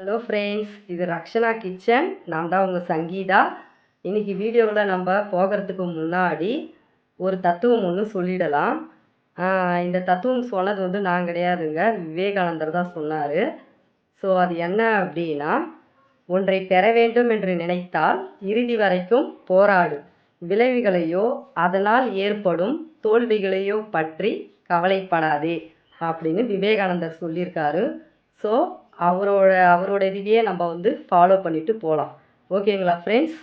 Hello friends இது Rakshana kitchen. நான் தான் உங்கள் சங்கீதா. இன்றைக்கி வீடியோவில் நம்ம போகிறதுக்கு முன்னாடி ஒரு தத்துவம் ஒன்று சொல்லிடலாம். இந்த தத்துவம் சொன்னது வந்து நான் கிடையாதுங்க. விவேகானந்தர் தான் சொன்னார். ஸோ அது என்ன அப்படின்னா ஒன்றை பெற வேண்டும் என்று நினைத்தால் இறுதி வரைக்கும் போராடு. விளைவுகளையோ அதனால் ஏற்படும் தோல்விகளையோ பற்றி கவலைப்படாதே அப்படின்னு விவேகானந்தர் சொல்லியிருக்காரு. ஸோ அவரோட அவரோட இதையே நம்ம வந்து ஃபாலோ பண்ணிட்டு போகலாம் ஓகேங்களா ஃப்ரெண்ட்ஸ்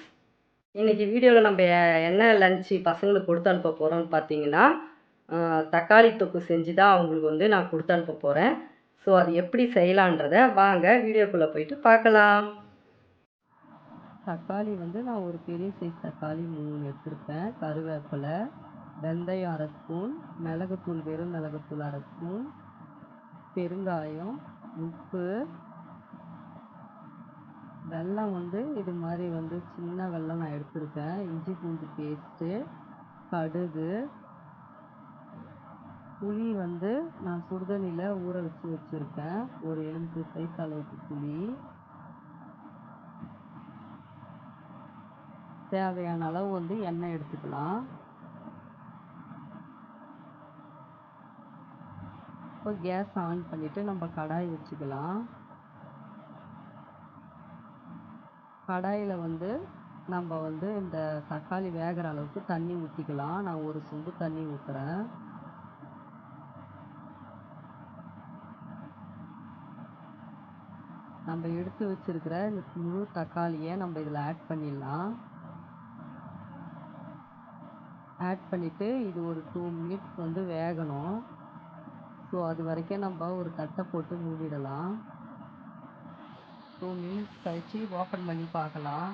இன்றைக்கி வீடியோவில் நம்ம என்ன லஞ்சு பசங்களுக்கு கொடுத்து அனுப்ப போகிறோம்னு பார்த்தீங்கன்னா தக்காளி தொக்கு செஞ்சு தான் அவங்களுக்கு வந்து நான் கொடுத்து அனுப்ப போகிறேன் ஸோ அது எப்படி செய்யலான்றத வாங்க வீடியோக்குள்ளே போயிட்டு பார்க்கலாம். தக்காளி வந்து நான் ஒரு பெரிய சைஸ் தக்காளி மூணு எடுத்திருப்பேன். கருவேப்பிலை வெந்தயம் அரை ஸ்பூன் மிளகுத்தூள் வெறும் மிளகுத்தூள் அரை ஸ்பூன் பெருங்காயம் உப்பு வெல்லம் வந்து இது மாதிரி வந்து சின்ன வெல்லம் நான் எடுத்திருக்கேன். இஞ்சி பூண்டு பேஸ்ட்டு கடுகு புளி வந்து நான் சுடுதண்ணியில் ஊற வச்சு வச்சுருக்கேன். ஒரு எலும்பு சைஸ் அளவுக்கு புளி. தேவையான அளவு வந்து எண்ணெய் எடுத்துக்கலாம். அப்போ கேஸ் ஆன் பண்ணிவிட்டு நம்ம கடாய் வச்சுக்கலாம். கடாயில் வந்து நம்ம வந்து இந்த தக்காளி வேகிற அளவுக்கு தண்ணி ஊற்றிக்கலாம் நான் ஒரு சொம்பு தண்ணி ஊற்றுறேன் நம்ம எடுத்து வச்சிருக்கிற இந்த முழு தக்காளியை நம்ம இதில் ஆட் பண்ணிடலாம். ஆட் பண்ணிவிட்டு இது ஒரு டூ மினிட்ஸ் வந்து வேகணும். ஸோ அது வரைக்கும் நம்ம ஒரு கட்டை போட்டு மூடிடலாம். டூ மினிட்ஸ் கழித்து ஓப்பன் பண்ணி பார்க்கலாம்.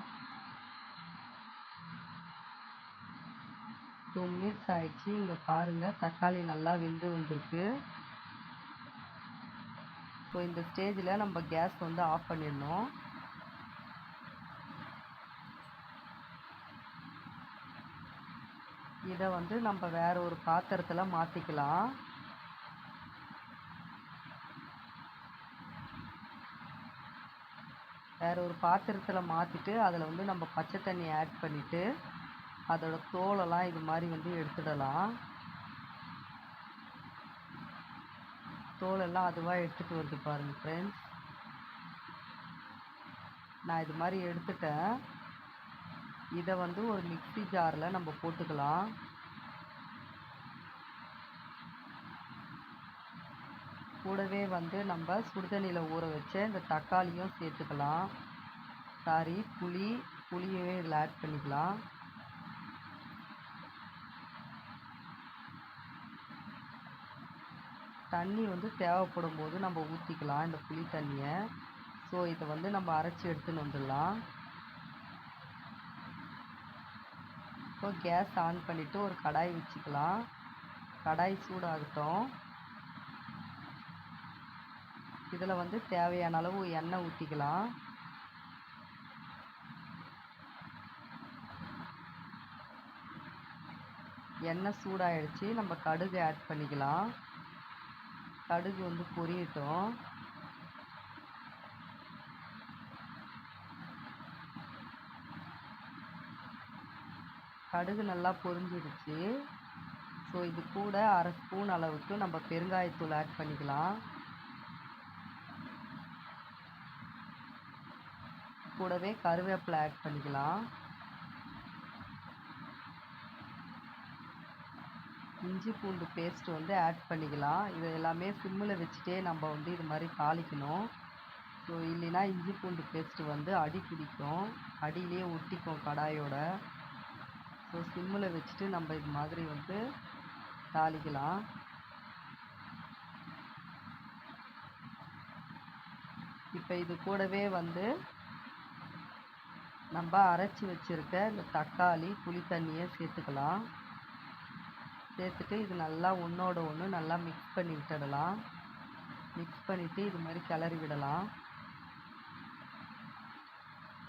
டூ மினிட்ஸ் ஆயிடுச்சு. இங்கே பாருங்கள் தக்காளி நல்லா வெந்து வந்திருக்கு. ஸோ இந்த ஸ்டேஜில் நம்ம கேஸ் வந்து ஆஃப் பண்ணிடணும். இதை வந்து நம்ம வேறு ஒரு பாத்திரத்தில் மாற்றிக்கலாம் வேற ஒரு பாத்திரத்தில் மாற்றிட்டு அதில் வந்து நம்ம பச்சை தண்ணி ஆட் பண்ணிவிட்டு அதோட தோலெல்லாம் இது மாதிரி வந்து எடுத்துடலாம். தோலெல்லாம் அதுவாக எடுத்துகிட்டு வருது பாருங்கள் ஃப்ரெண்ட்ஸ் நான் இது மாதிரி எடுத்துட்டேன். இதை வந்து ஒரு மிக்ஸி ஜாரில் நம்ம போட்டுக்கலாம். கூடவே வந்து நம்ம சுடுதண்ணியில் ஊற வச்ச இந்த தக்காளியும் சேர்த்துக்கலாம். சாரி புளி புளியவே இதில் ஆட் பண்ணிக்கலாம். தண்ணி வந்து தேவைப்படும் போது நம்ம ஊற்றிக்கலாம் இந்த புளி தண்ணியை. ஸோ இதை வந்து நம்ம அரைச்சி எடுத்துன்னு வந்துடலாம். இப்போ கேஸ் ஆன் பண்ணிவிட்டு ஒரு கடாய் வச்சுக்கலாம். கடாய் சூடாகட்டும். இதில் வந்து தேவையான அளவு எண்ணெய் ஊற்றிக்கலாம் எண்ணெய் சூடாயிடுச்சு நம்ம கடுகு ஆட் பண்ணிக்கலாம். கடுகு வந்து பொரியட்டும். கடுகு நல்லா பொரிஞ்சிடுச்சு. ஸோ இது கூட அரை ஸ்பூன் அளவுக்கு நம்ம பெருங்காயத்தூள் ஆட் பண்ணிக்கலாம். கூடவே கருவேப்பிலை ஆட் பண்ணிக்கலாம். இஞ்சி பூண்டு பேஸ்ட் வந்து ஆட் பண்ணிக்கலாம். இது எல்லாமே சிம்மில் வச்சுட்டே நம்ம வந்து இது மாதிரி தாளிக்கணும். ஸோ இல்லைன்னா இஞ்சி பூண்டு பேஸ்ட்டு வந்து அடி பிடிக்கும். அடியிலே ஒட்டிக்கும் கடாயோட. ஸோ சிம்மில் வச்சுட்டு நம்ம இது மாதிரி வந்து தாளிக்கலாம். இப்போ இது கூடவே வந்து நம்ம அரைச்சி வச்சுருக்க இந்த தக்காளி புளி தண்ணியை சேர்த்துக்கலாம். சேர்த்துட்டு இது நல்லா ஒன்றோட ஒன்று நல்லா மிக்ஸ் பண்ணி விட்டுடலாம். மிக்ஸ் பண்ணிவிட்டு இது மாதிரி கிளறி விடலாம்.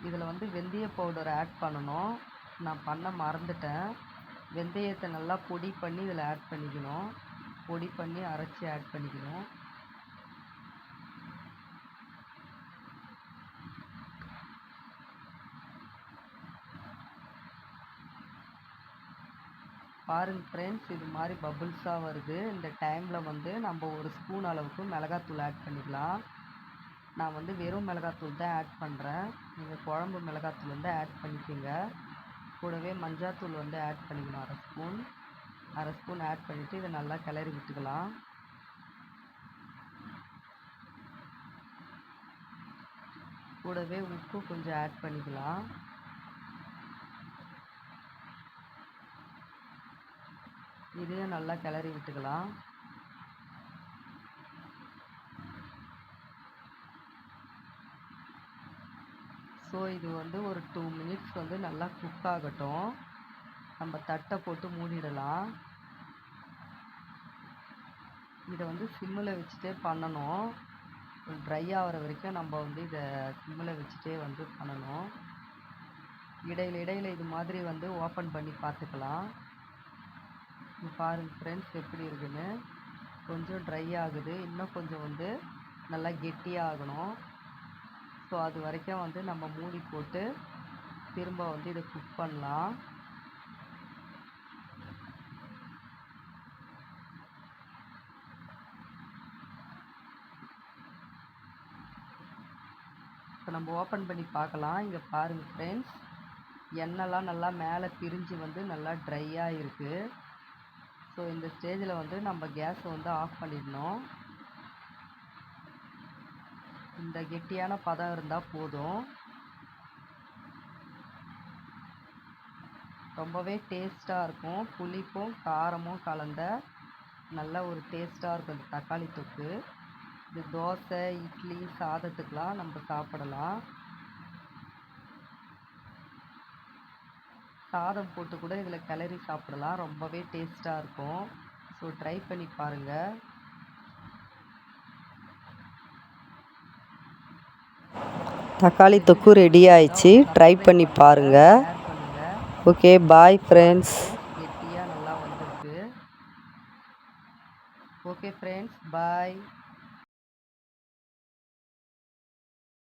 இதில் வந்து வெந்தய பவுடர் ஆட் பண்ணணும். நான் பண்ண மறந்துட்டேன். வெந்தயத்தை நல்லா பொடி பண்ணி இதில் ஆட் பண்ணிக்கணும். பொடி பண்ணி அரைச்சி ஆட் பண்ணிக்கணும். பாருங்கள் ஃப்ரெண்ட்ஸ் இது மாதிரி பபுள்ஸாக வருது. இந்த டைமில் வந்து நம்ம ஒரு ஸ்பூன் அளவுக்கு மிளகாத்தூள் ஆட் பண்ணிக்கலாம். நான் வந்து வெறும் மிளகாத்தூள் தான் ஆட் பண்ணுறேன் நீங்கள் குழம்பு மிளகாத்தூள் வந்து ஆட் பண்ணிக்கோங்க. கூடவே மஞ்சாத்தூள் வந்து ஆட் பண்ணிக்கணும் அரை ஸ்பூன் அரை ஸ்பூன் ஆட் பண்ணிவிட்டு இதை நல்லா கிளறி விட்டுக்கலாம். கூடவே உப்பு கொஞ்சம் ஆட் பண்ணிக்கலாம். இதையும் நல்லா கிளறி விட்டுக்கலாம். ஸோ இது வந்து ஒரு டூ மினிட்ஸ் வந்து நல்லா குக் ஆகட்டும். நம்ம தட்டை போட்டு மூடிடலாம். இதை வந்து சிம்மில் வச்சுட்டே பண்ணணும். ட்ரை ஆகிற வரைக்கும் நம்ம வந்து இதை சிம்மில் வச்சுட்டே வந்து பண்ணணும். இடையில இடையில் இது மாதிரி வந்து ஓப்பன் பண்ணி பார்த்துக்கலாம். பாருங்கள் பாருங்க ஃப்ரெண்ட்ஸ் எப்படி இருக்குன்னு. கொஞ்சம் ட்ரை ஆகுது. இன்னும் கொஞ்சம் வந்து நல்லா கெட்டியாகணும். ஸோ அது வரைக்கும் வந்து நம்ம மூடி போட்டு திரும்ப வந்து இதை குக் பண்ணலாம். இப்போ நம்ம ஓப்பன் பண்ணி பார்க்கலாம். இங்கே பாருங்கள் ஃப்ரெண்ட்ஸ் எண்ணெய்லாம் நல்லா மேலே பிரிஞ்சு வந்து நல்லா ட்ரையாக இருக்குது ஸோ இந்த ஸ்டேஜில் வந்து நம்ம கேஸை வந்து ஆஃப் பண்ணிடணும். இந்த கெட்டியான பதம் இருந்தால் போதும். ரொம்பவே டேஸ்ட்டாக இருக்கும். புளிப்பும் காரமும் கலந்த நல்ல ஒரு டேஸ்ட்டாக இருக்கும் இந்த தக்காளி தொக்கு. இது தோசை இட்லி சாதத்துக்கெலாம் நம்ம சாப்பிடலாம். சாதம் போட்டு கூட இதில் கிளறி சாப்பிடலாம். ரொம்பவே டேஸ்ட்டாக இருக்கும். ஸோ ட்ரை பண்ணி பாருங்கள் தக்காளி தொக்கு ரெடி ஆயிடுச்சு. ட்ரை பண்ணி பாருங்கள் ஓகே பாய் ஃப்ரெண்ட்ஸ் கெட்டியாக நல்லா வந்திருக்கு. Okay friends bye